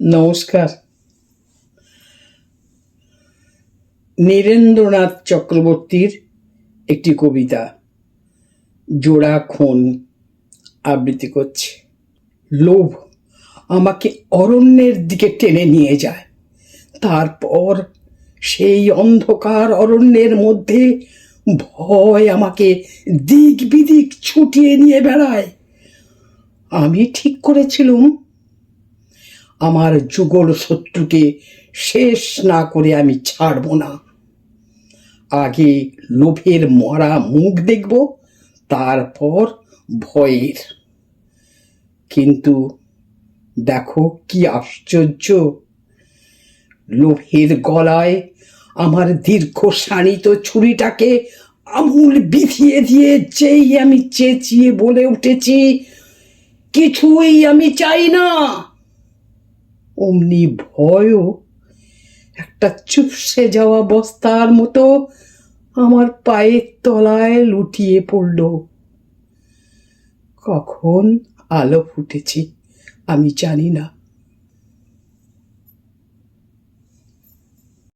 নমস্কার। নীরেন্দ্রনাথ চক্রবর্তীর একটি কবিতা, জোড়া খুন, আবৃত্তি করছে। লোভ আমাকে অরণ্যের দিকে টেনে নিয়ে যায়। তারপর সেই অন্ধকার অরণ্যের মধ্যে ভয় আমাকে দিক বিদিক ছুটিয়ে নিয়ে বেড়ায়। আমি ঠিক করেছিলুম আমার যুগল শত্রুকে শেষ না করে আমি ছাড়ব না। আগে লোভের মরা মুখ দেখব, তারপর ভয়ের। কিন্তু দেখো কি আশ্চর্য, লোভের গলায় আমার দীর্ঘ শাণিত ছুরিটাকে আমূল বিধিয়ে দিয়ে যেই আমি চেঁচিয়ে বলে উঠেছি, কিছুই আমি চাই না। অমনি ভয়ও একটা চুপসে যাওয়া বস্তার মতো আমার পায়ের তলায় লুটিয়ে পড়ল। কখন আলো ফুটেছি আমি জানি না।